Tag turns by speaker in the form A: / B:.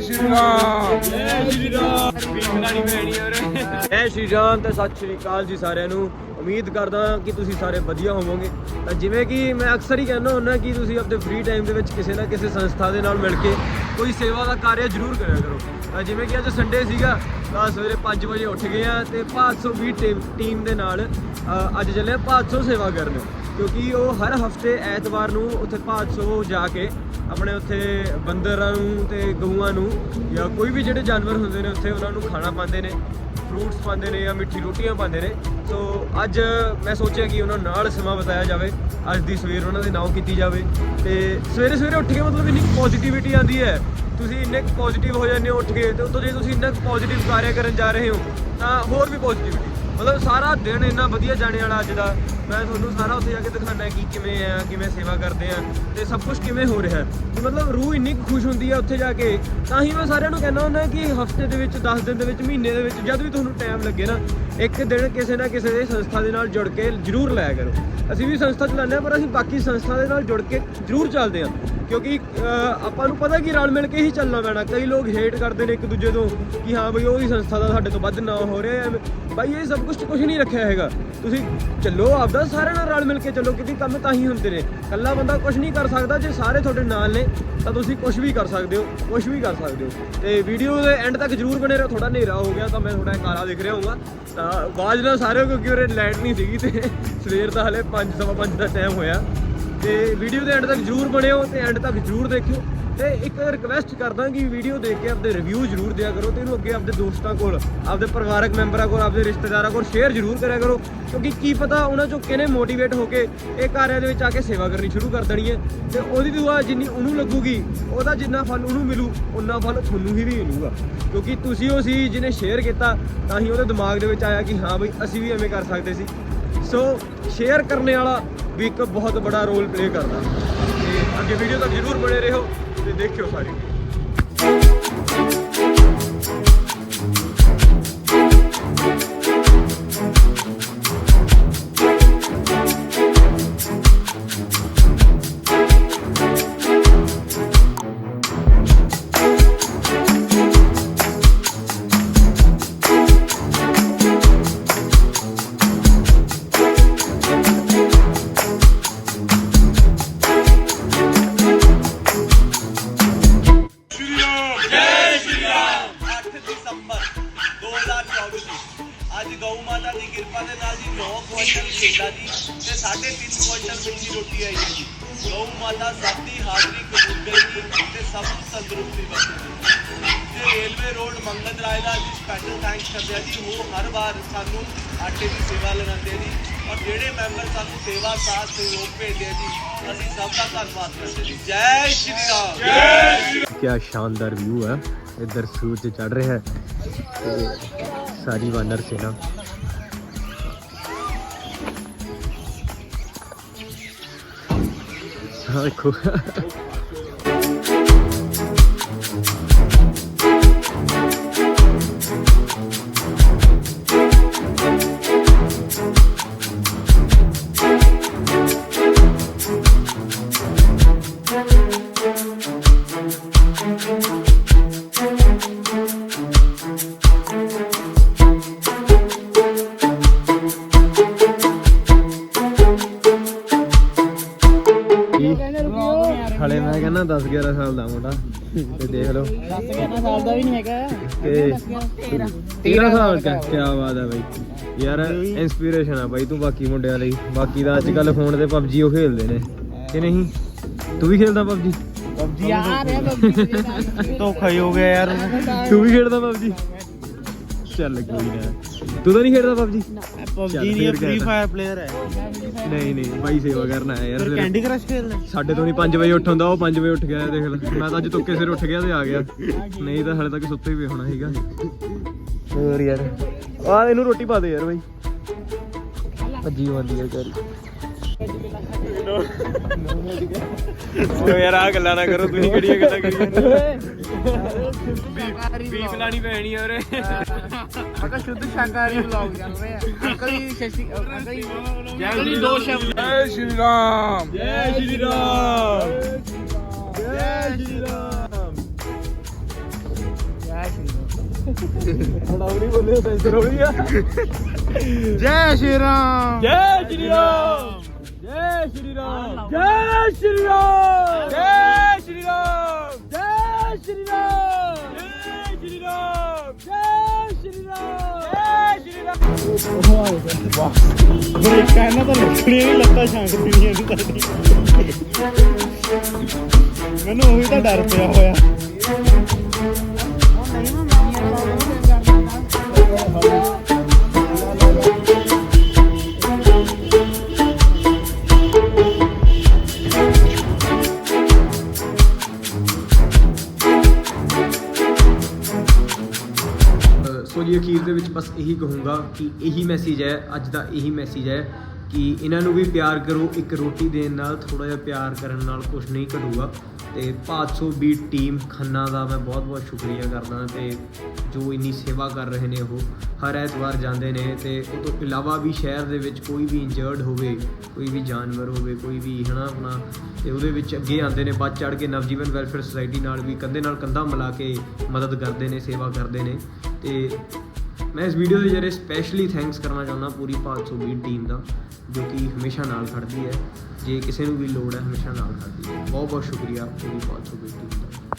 A: ਸ਼੍ਰੀ ਰਾਮ
B: ਜੈ ਸ਼੍ਰੀ ਰਾਮ। ਬੀਬਲਾਣੀ ਭੈਣੀ ਔਰ
C: ਜੈ ਸ਼੍ਰੀ ਰਾਮ। ਤੇ ਸਤਿ ਸ਼੍ਰੀ ਅਕਾਲ ਜੀ ਸਾਰਿਆਂ ਨੂੰ। ਉਮੀਦ ਕਰਦਾ ਕਿ ਤੁਸੀਂ ਸਾਰੇ ਵਧੀਆ ਹੋਵੋਗੇ। ਤਾਂ ਜਿਵੇਂ ਕਿ ਮੈਂ ਅਕਸਰ ਹੀ ਕਹਿੰਦਾ ਹੁੰਦਾ ਕਿ ਤੁਸੀਂ ਆਪਣੇ ਫ੍ਰੀ ਟਾਈਮ ਦੇ ਵਿੱਚ ਕਿਸੇ ਨਾ ਕਿਸੇ ਸੰਸਥਾ ਦੇ ਨਾਲ ਮਿਲ ਕੇ ਕੋਈ ਸੇਵਾ ਦਾ ਕਾਰਜ ਜ਼ਰੂਰ ਕਰਿਆ ਕਰੋ। ਤਾਂ ਜਿਵੇਂ ਕਿ ਅੱਜ ਸੰਡੇ ਸੀਗਾ ਤਾਂ ਸਵੇਰੇ 5 ਵਜੇ ਉੱਠ ਗਏ ਆ ਤੇ 520 ਟੀਮ ਟੀਮ ਦੇ ਨਾਲ ਅ, ਅੱਜ ਚੱਲੇ ਆ 500 ਸੇਵਾ ਕਰਨ। ਕਿਉਂਕਿ ਉਹ ਹਰ ਹਫ਼ਤੇ ਐਤਵਾਰ ਨੂੰ ਉੱਥੇ 500 ਜਾ ਕੇ ਆਪਣੇ ਉੱਥੇ ਬੰਦਰਾਂ ਨੂੰ ਤੇ ਗਊਆਂ ਨੂੰ ਜਾਂ ਕੋਈ ਵੀ ਜਿਹੜੇ ਜਾਨਵਰ ਹੁੰਦੇ ਨੇ ਉੱਥੇ ਉਹਨਾਂ ਨੂੰ ਖਾਣਾ ਪਾਉਂਦੇ ਨੇ ਫਰੂਟਸ ਪਾਉਂਦੇ ਨੇ ਜਾਂ ਮਿੱਠੀ ਰੋਟੀਆਂ ਪਾਉਂਦੇ ਨੇ। ਸੋ ਅੱਜ ਮੈਂ ਸੋਚਿਆ ਕਿ ਉਹਨਾਂ ਨਾਲ ਸਮਾਂ ਬਿਤਾਇਆ ਜਾਵੇ, ਅੱਜ ਦੀ ਸਵੇਰ ਉਹਨਾਂ ਦੇ ਨਾਮ ਕੀਤੀ ਜਾਵੇ। ਤੇ ਸਵੇਰੇ ਸਵੇਰੇ ਉੱਠ ਕੇ ਮਤਲਬ ਇੰਨੀ ਪੋਜ਼ਿਟਿਵਿਟੀ ਆਉਂਦੀ ਹੈ, ਤੁਸੀਂ ਇੰਨੇ ਪੋਜ਼ਿਟਿਵ ਹੋ ਜਾਂਦੇ ਹੋ ਉੱਠ ਕੇ ਤੇ ਉਤੋਂ ਜੇ ਤੁਸੀਂ ਇੰਨਾ ਪੋਜ਼ਿਟਿਵ ਕਾਰਿਆ ਕਰਨ ਜਾ ਰਹੇ ਹੋ, ਤਾਂ ਹੋਰ ਵੀ ਪੋਜ਼ਿਟਿਵਿਟੀ ਮਤਲਬ ਸਾਰਾ ਦਿਨ ਇੰਨਾ ਵਧੀਆ ਜਾਣੇ ਵਾਲਾ ਅੱਜ ਦਾ ਮੈਂ ਤੁਹਾਨੂੰ ਸਾਰਾ ਉੱਥੇ ਜਾ ਕੇ ਦਿਖਾਣਾ ਕਿ ਕਿਵੇਂ ਆ, ਕਿਵੇਂ ਸੇਵਾ ਕਰਦੇ ਆ ਤੇ ਸਭ ਕੁਝ ਕਿਵੇਂ ਹੋ ਰਿਹਾ। ਹੈ ਮਤਲਬ ਰੂਹ ਇੰਨੀ ਕੁ ਖੁਸ਼ ਹੁੰਦੀ ਆ ਉੱਥੇ ਜਾ ਕੇ, ਤਾਂ ਹੀ ਮੈਂ ਸਾਰਿਆਂ ਨੂੰ ਕਹਿੰਦਾ ਹੁੰਦਾ ਕਿ ਹਫ਼ਤੇ ਦੇ ਵਿੱਚ 10 ਦਿਨ ਦੇ ਵਿੱਚ, ਮਹੀਨੇ ਦੇ ਵਿੱਚ, ਜਦ ਵੀ ਤੁਹਾਨੂੰ ਟਾਈਮ ਲੱਗੇ ਨਾ ਇੱਕ ਦਿਨ ਕਿਸੇ ਨਾ ਕਿਸੇ ਦੇ ਸੰਸਥਾ ਦੇ ਨਾਲ ਜੁੜ ਕੇ ਜ਼ਰੂਰ ਲਾਇਆ ਕਰੋ। ਅਸੀਂ ਵੀ ਸੰਸਥਾ ਚਲਾਉਂਦੇ ਹਾਂ, ਪਰ ਅਸੀਂ ਬਾਕੀ ਸੰਸਥਾ ਦੇ ਨਾਲ ਜੁੜ ਕੇ ਜ਼ਰੂਰ ਚੱਲਦੇ ਹਾਂ। ਕਿਉਂਕਿ ਆਪਾਂ ਨੂੰ ਪਤਾ ਕਿ ਰਲ ਮਿਲ ਕੇ ਹੀ ਚੱਲਣਾ ਪੈਣਾ। ਕਈ ਲੋਕ ਹੇਟ ਕਰਦੇ ਨੇ ਇੱਕ ਦੂਜੇ ਤੋਂ ਕਿ ਹਾਂ ਬਈ ਉਹ ਵੀ ਸੰਸਥਾ ਦਾ ਸਾਡੇ ਤੋਂ ਵੱਧ ਨਾ ਹੋ ਰਿਹਾ ਹੈ। ਬਾਈ ਇਹ ਸਭ ਕੁਝ ਕੁਝ ਨਹੀਂ ਰੱਖਿਆ ਹੈਗਾ। ਤੁਸੀਂ ਚੱਲੋ ਆਪਦਾ ਸਾਰਿਆਂ ਨਾਲ ਰਲ ਮਿਲ ਕੇ ਚੱਲੋ, ਕਿਉਂਕਿ ਕੰਮ ਤਾਂ ਹੀ ਹੁੰਦੇ ਨੇ। ਇਕੱਲਾ ਬੰਦਾ ਕੁਝ ਨਹੀਂ ਕਰ ਸਕਦਾ। ਜੇ ਸਾਰੇ ਤੁਹਾਡੇ ਨਾਲ ਨੇ, ਤਾਂ ਤੁਸੀਂ ਕੁਝ ਵੀ ਕਰ ਸਕਦੇ ਹੋ ਕੁਝ ਵੀ ਕਰ ਸਕਦੇ ਹੋ। ਤੇ ਵੀਡੀਓ ਦੇ ਐਂਡ ਤੱਕ ਜਰੂਰ ਬਣੇ ਰਹੋ। ਥੋੜਾ ਹਨੇਰਾ ਹੋ ਗਿਆ ਤਾਂ ਮੈਂ ਥੋੜਾ ਕਾਲਾ ਦਿਖ ਰਿਹਾ ਹੋਊਗਾ। ਤਾਂ ਆਵਾਜ਼ ਨਾਲ ਸਾਰੇ ਕਿਉਂਕਿ ਉਰੇ ਲਾਈਟ ਨਹੀਂ ਸੀਗੀ ਤੇ ਸਵੇਰ ਦਾ ਹਲੇ 5:30 ਦਾ ਟਾਈਮ ਹੋਇਆ। ਤੇ ਵੀਡੀਓ ਦੇ ਐਂਡ ਤੱਕ ਜਰੂਰ ਬਣਿਓ ਤੇ ਐਂਡ ਤੱਕ ਜਰੂਰ ਦੇਖਿਓ। ਤੇ ਇੱਕ ਰਿਕਵੈਸਟ ਕਰਦਾ ਕਿ ਵੀਡੀਓ ਦੇਖ ਕੇ ਆਪਦੇ ਰਿਵਿਊ ਜਰੂਰ ਦਿਆ ਕਰੋ ਤੇ ਇਹਨੂੰ ਅੱਗੇ ਆਪਦੇ ਦੋਸਤਾਂ ਕੋਲ, ਆਪਦੇ ਪਰਿਵਾਰਕ ਮੈਂਬਰਾਂ ਕੋਲ, ਆਪਦੇ ਰਿਸ਼ਤੇਦਾਰਾਂ ਕੋਲ ਸ਼ੇਅਰ ਜਰੂਰ ਕਰਿਆ ਕਰੋ। ਕਿਉਂਕਿ ਕੀ ਪਤਾ ਉਹਨਾਂ ਚੋਂ ਕਿਹਨੇ ਮੋਟੀਵੇਟ ਹੋ ਕੇ ਇਹ ਕਾਰਿਆਂ ਦੇ ਵਿੱਚ ਆ ਕੇ ਸੇਵਾ ਕਰਨੀ ਸ਼ੁਰੂ ਕਰ ਦੇਣੀ ਹੈ ਤੇ ਉਹਦੀ ਦੁਆ ਜਿੰਨੀ ਉਹਨੂੰ ਲੱਗੂਗੀ, ਉਹਦਾ ਜਿੰਨਾ ਫਲ ਉਹਨੂੰ ਮਿਲੂ ਉਨਾ ਫਲ ਤੁਹਾਨੂੰ ਹੀ ਵੀ ਮਿਲੂਗਾ। ਕਿਉਂਕਿ ਤੁਸੀਂ ਉਹ ਸੀ ਜਿਹਨੇ ਸ਼ੇਅਰ ਕੀਤਾ, ਤਾਂ ਹੀ ਉਹਦੇ ਦਿਮਾਗ ਦੇ ਵਿੱਚ ਆਇਆ ਕਿ ਹਾਂ ਬਈ, ਅਸੀਂ ਵੀ ਐਵੇਂ ਕਰ ਸਕਦੇ ਸੀ। ਸੋ ਸ਼ੇਅਰ ਕਰਨੇ ਵਾਲਾ ਵੀ ਇੱਕ ਬਹੁਤ ਵੱਡਾ ਰੋਲ ਪਲੇ ਕਰਦਾ। ਤੇ ਅੱਗੇ ਵੀਡੀਓ ਤੱਕ ਜਰੂਰ ਬਣੇ ਰਹੋ। ਤੇ ਦੇਖਿਓ ਸਾਰੀ
D: ਮਾਤਾ ਦੀ ਕਿਰਪਾ ਦੇ ਨਾਲ ਜੀ 9 ਕੁਇੰਟਲ ਖੇਤਾਂ ਦੀ ਤੇ 3.5 ਕੁਇੰਟਲ ਮਿੱਠੀ ਰੋਟੀ ਆਈ ਜੀ। ਗਊ ਮਾਤਾ ਸਭ ਹਾਜ਼ਰੀ ਕਬੂਲ ਗਈ ਤੇ ਸਭ ਨੂੰ ਤੰਦਰੁਸਤੀ ਬਖਸ਼ੀ ਤੇ ਰੇਲਵੇ ਰੋਡ ਮੰਗਲ ਰਾਏ ਦਾ ਜੀ ਸਪੈਸ਼ਲ ਥੈਂਕਸ ਕਰਦੇ ਆ ਜੀ। ਉਹ ਹਰ ਵਾਰ ਸਾਨੂੰ ਆਟੇ ਦੀ ਸੇਵਾ ਲਗਾਉਂਦੇ ਜੀ ਔਰ ਜਿਹੜੇ ਮੈਂਬਰ ਸਾਨੂੰ ਸੇਵਾ ਸਾਥ ਸਹਿਯੋਗ ਭੇਜਦੇ ਜੀ ਅਸੀਂ ਸਭ ਦਾ ਧੰਨਵਾਦ ਕਰਦੇ ਜੀ। ਜੈ ਸ਼੍ਰੀ ਰਾਮ। ਜੈ
C: ਕੀ ਸ਼ਾਨਦਾਰ ਵਿਊ ਹੈ ਇੱਧਰ ਸੂਰਜ ਚੜ ਰਿਹਾ ਹੈ। ਸਾਰੀ ਵਾਨਰ ਸੇਨਾ। देखो ਹਲੇ ਕਹਿੰਦਾ 10 11 ਸਾਲ ਦਾ ਮੁੰਡਾ। ਤੇ ਦੇਖ ਲਓ।
B: ਸਾਲ ਦਾ ਵੀ ਨਹੀਂ ਹੈਗਾ
C: ਤੇ 13 ਸਾਲ ਦਾ ਕੀ ਬਾਤ ਹੈ ਬਾਈ। ਯਾਰ ਇਨਸਪੀਰੇਸ਼ਨ ਆ ਬਾਈ ਤੂੰ ਬਾਕੀ ਮੁੰਡਿਆਂ ਲਈ। ਬਾਕੀ ਦਾ ਅੱਜ ਕੱਲ ਫੋਨ ਤੇ PUBG ਉਹ ਖੇਡਦੇ ਨੇ। ਕਿ ਨਹੀਂ? ਤੂੰ ਵੀ ਖੇਡਦਾ PUBG
B: ਪਬਜੀ ਯਾਰ ਇਹ ਪਬਜੀ
D: ਧੋਖਾ ਹੀ ਹੋ ਗਿਆ ਯਾਰ।
C: ਤੂੰ ਵੀ ਖੇਡਦਾ PUBG ਚੱਲ ਕੋਈ ਨਾ। ਤੂੰ ਤਾਂ ਨਹੀਂ ਖੇਡਦਾ PUBG?
D: ਪਬਜੀ ਨਹੀਂ
C: ਫਿਰ
D: ਫਾਇਰ ਪਲੇਅਰ ਹੈ।
C: ਨਹੀਂ ਨਹੀਂ ਬਾਈ ਸੇਵਾ ਕਰਨਾ ਹੈ ਯਾਰ
D: ਫਿਰ ਕੈਂਡੀ ਕ੍ਰਸ਼ ਖੇਲਣਾ
C: ਸਾਡੇ ਤੋਂ ਨਹੀਂ 5 ਵਜੇ ਉੱਠ ਹੁੰਦਾ ਉਹ 5 ਵਜੇ ਉੱਠ ਗਿਆ ਦੇਖ ਲੈ। ਮੈਂ ਤਾਂ ਅੱਜ ਤੁੱਕੇ ਸਿਰ ਉੱਠ ਗਿਆ ਤੇ ਆ ਗਿਆ। ਨਹੀਂ ਤਾਂ ਹਲੇ ਤੱਕ ਸੁੱਤੇ ਹੀ ਪਏ ਹੋਣਾ ਸੀਗਾ। ਹੋਰ ਯਾਰ। ਆ ਇਹਨੂੰ ਰੋਟੀ ਪਾ ਦੇ ਯਾਰ ਬਾਈ। ਭੱਜੀ ਵਿਚਾਰੀ। ਓ ਯਾਰ ਆ ਗੱਲਾਂ ਨਾ ਕਰੋ ਤੁਸੀਂ ਕਿਹੜੀਆਂ ਗੱਲਾਂ ਕਰੀ ਜਾਂਦੇ ਬੀਫ ਲਾਣੀ ਪੈਣੀ ਔਰ
B: ਅਕਾ ਸ਼ੁੱਧ ਸ਼ਾਕਾਹਾਰੀ ਵਲੌਗ ਚੱਲ ਰਿਹਾ। ਅੰਕਲ ਜੀ ਸ਼ਸ਼ੀ ਅੰਕਲ। ਜੀ ਅੰਕਲ ਜੀ ਦੋ ਸ਼ਬਦ।
A: ਜੈ ਸ਼੍ਰੀ ਰਾਮ।
C: ਜੈ ਸ਼੍ਰੀ ਰਾਮ। ਜੈ ਸ਼੍ਰੀ ਰਾਮ। ਬੜਾ ਵੀ ਨਹੀਂ ਬੋਲੇ ਟੈਂਸ਼ਨ ਹੋ ਰਹੀ ਆ।
B: ਜੈ ਸ਼੍ਰੀ ਰਾਮ।
C: ਜੈ ਸ਼੍ਰੀ ਰਾਮ। ਜੈ ਸ਼੍ਰੀ ਰਾਮ। ਜੈ ਸ਼੍ਰੀ ਰਾਮ। ਜੈ ਸ਼੍ਰੀ ਰਾਮ। ਰਾਮ ਜੈ ਸ਼੍ਰੀ ਰਾਮ। ਜੈ ਸ਼੍ਰੀ ਰਾਮ।
B: ਬ੍ਰੇਕ ਕਹਿਣਾ ਤਾਂ ਲੱਕੜੀ ਨਹੀਂ ਲੱਤਾਂ ਛਾਂਗਦੀਆਂ ਨਹੀਂ ਤੁਹਾਡੀ ਮੈਨੂੰ ਉਹੀ ਤਾਂ ਡਰ ਪਿਆ ਹੋਇਆ।
C: ਜੀ ਅਖੀਰ ਦੇ ਵਿੱਚ ਬਸ ਇਹੀ ਕਹੂੰਗਾ ਕਿ ਇਹੀ ਮੈਸੇਜ ਹੈ, ਅੱਜ ਦਾ ਇਹੀ ਮੈਸੇਜ ਹੈ ਕਿ ਇਹਨਾਂ ਨੂੰ ਵੀ ਪਿਆਰ ਕਰੋ, ਇੱਕ ਰੋਟੀ ਦੇਣ ਨਾਲ ਥੋੜਾ ਜਿਹਾ ਪਿਆਰ ਕਰਨ ਨਾਲ ਕੁਝ ਨਹੀਂ ਘਟੂਗਾ। ਤੇ 500 ਬੀ ਟੀਮ ਖੰਨਾ ਦਾ ਮੈਂ ਬਹੁਤ ਬਹੁਤ ਸ਼ੁਕਰੀਆ ਕਰਦਾ ਤੇ ਜੋ ਇੰਨੀ ਸੇਵਾ ਕਰ ਰਹੇ ਨੇ ਉਹ, ਹਰ ਐਤਵਾਰ ਜਾਂਦੇ ਨੇ ਤੇ ਉਹ ਤੋਂ ਇਲਾਵਾ ਵੀ ਸ਼ਹਿਰ ਦੇ ਵਿੱਚ ਕੋਈ ਵੀ ਇੰਜਰਡ ਹੋਵੇ, ਕੋਈ ਵੀ ਜਾਨਵਰ ਹੋਵੇ, ਕੋਈ ਵੀ ਹਨਾ ਆਪਣਾ, ਤੇ ਉਹਦੇ ਵਿੱਚ ਅੱਗੇ ਆਉਂਦੇ ਨੇ, ਵੱਧ ਚੜ ਕੇ ਨਵਜੀਵਨ ਵੈਲਫੇਅਰ ਸੁਸਾਇਟੀ ਨਾਲ ਵੀ ਕੰਧੇ ਨਾਲ ਕੰਧਾ ਮਿਲਾ ਕੇ ਮਦਦ ਕਰਦੇ ਨੇ, ਸੇਵਾ ਕਰਦੇ ਨੇ ਤੇ ਮੈਂ ਇਸ ਵੀਡੀਓ ਦੇ ਜਰੀਏ ਸਪੈਸ਼ਲੀ ਥੈਂਕਸ ਕਰਨਾ ਚਾਹੁੰਦਾ ਪੂਰੀ 520 ਟੀਮ ਦਾ, ਜੋ ਕਿ ਹਮੇਸ਼ਾ ਨਾਲ ਖੜਦੀ ਹੈ। ਜੇ ਕਿਸੇ ਨੂੰ ਵੀ ਲੋੜ ਹੈ, ਹਮੇਸ਼ਾ ਨਾਲ ਖੜਦੀ ਹੈ। ਬਹੁਤ ਬਹੁਤ ਸ਼ੁਕਰੀਆ ਪੂਰੀ 520 ਟੀਮ ਦਾ।